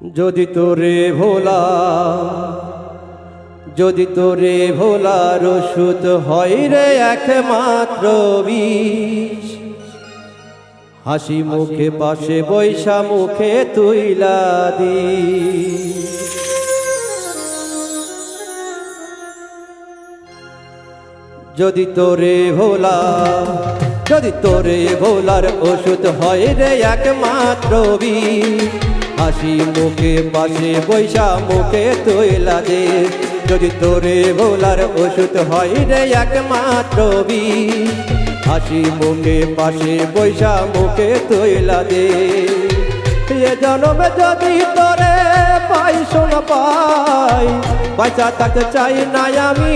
যদি তোরে ভোলা, যদি তোরে ভোলার ওষুধ হয় রে একমাত্র বিষ। হাসি মুখে পাশে বৈশা মুখে তুইলা দি যদি তোরে ভোলা, যদি তোরে ভোলার ওষুধ হয় রে একমাত্র বিষ। হাসি মুখে পাশে বৈশা মুখে তৈলা দে। যদি তোরে ভোলার ওষুধ হয় রে একমাত্র বিষ হাসি মুখে পাশে বৈশা মুখে তৈলা দে। এ জনমে যদি তোরে পাই, শোনা পাই। বাঁচা থাকতে চাই না আমি,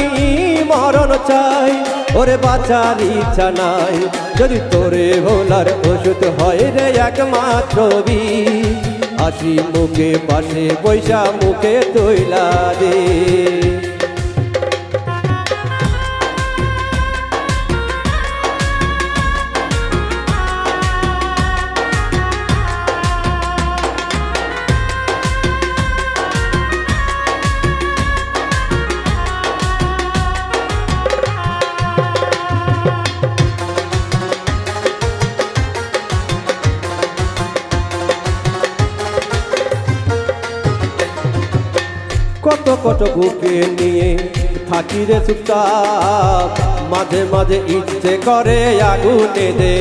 মরণ চাই। ওরে বাঁচার ইচ্ছা নাই। যদি তোরে ভোলার ওষুধ হয় রে একমাত্র বিষ হাসি মুখে পাশে পয়সা মুখে তৈলা দে কত বুকে নিয়ে থাকি রে চুপচাপ। মাঝে মাঝে ইচ্ছে করে আগুনে দে।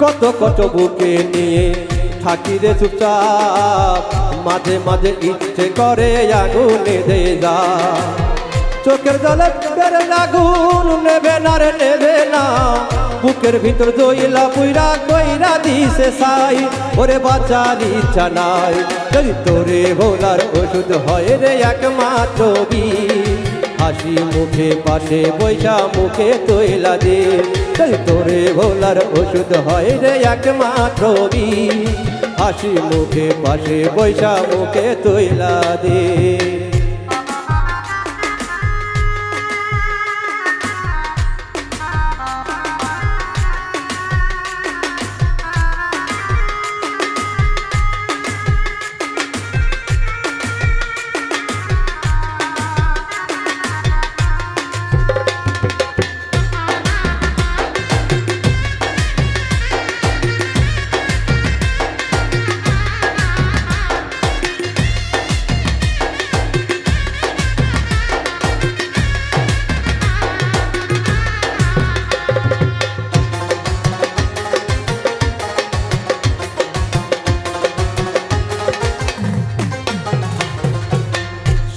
কত কত বুকে নিয়ে থাকি রে চুপচাপ। মাঝে মাঝে ইচ্ছে করে আগুনে দে যা চোখের জলে বুকের আগুন নেবে না রে, নেবে না। বুকের ভিতর দইলা পুইরা কইরা দিছে সাই। ওরে বাঁচার ইচ্ছা নাই, যদি তোরে ভোলার ওষুধ হয় রে একমাত্র বিষ হাসি মুখে পাশে বৈশা মুখে তৈলা দে। তোরে ভোলার ওষুধ হয় রে একমাত্র বিষ হাসি মুখে পাশে বৈশা মুখে তৈলা দে।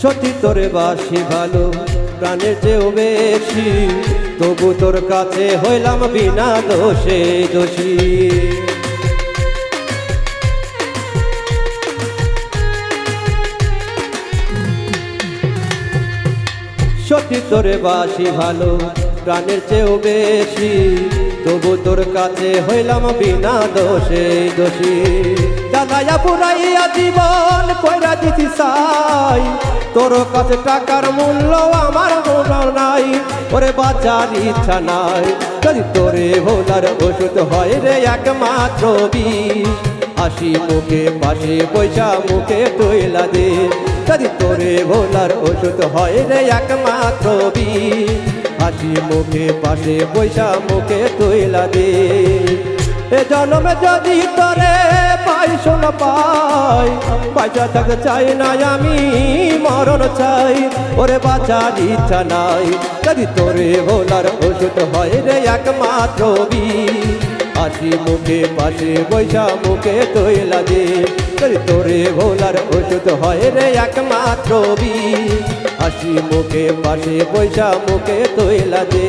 সত্যি তোরে বাসি ভালো, প্রাণের চেয়েও বেশি। তবু তোর কাছে হইলাম বিনা দোষে দোষী। সত্যি তোরে বাসি ভালো, প্রাণের চেয়েও বেশি। তবু তোর কাছে হইলাম বিনা দোষে দোষী। দাদায়া পুরাইয়া জীবন কইরা দিছি সাই তোর কাছে টাকার মূল্য আমার মূল্য নাই। ওরে বাঁচার ইচ্ছা নাই। যদি তোরে ভোলার ওষুধ হয় রে একমাত্র বিষ। হাসি মুখে পাশে পয়সা মুখে তৈলা দে। যদি তোরে ভোলার ওষুধ হয় রে একমাত্র বিষ। হাসি মুখে পাশে পয়সা মুখে তৈলা দে। এ জন্মে যদি তোরে পাই, শোনা পাই। বাঁচা থাকতে চাই না আমি, মরণ চাই। ওরে বাঁচার ইচ্ছা নাই, যদি তোরে ভোলার ওষুধ হয় রে একমাত্র হাসি মুখে, পাশে বৈশা মুখে তৈলা দে। যদি তোরে ভোলার ওষুধ হয় রে একমাত্র হাসি মুখে, পাশে বৈশা মুখে তৈলা দে।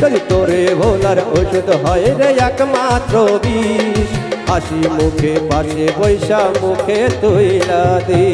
যদি তোরে ভোলার ওষুধ হয় রে একমাত্র বিষ হাসি মুখে পাশে বৈশা মুখে তৈলা দে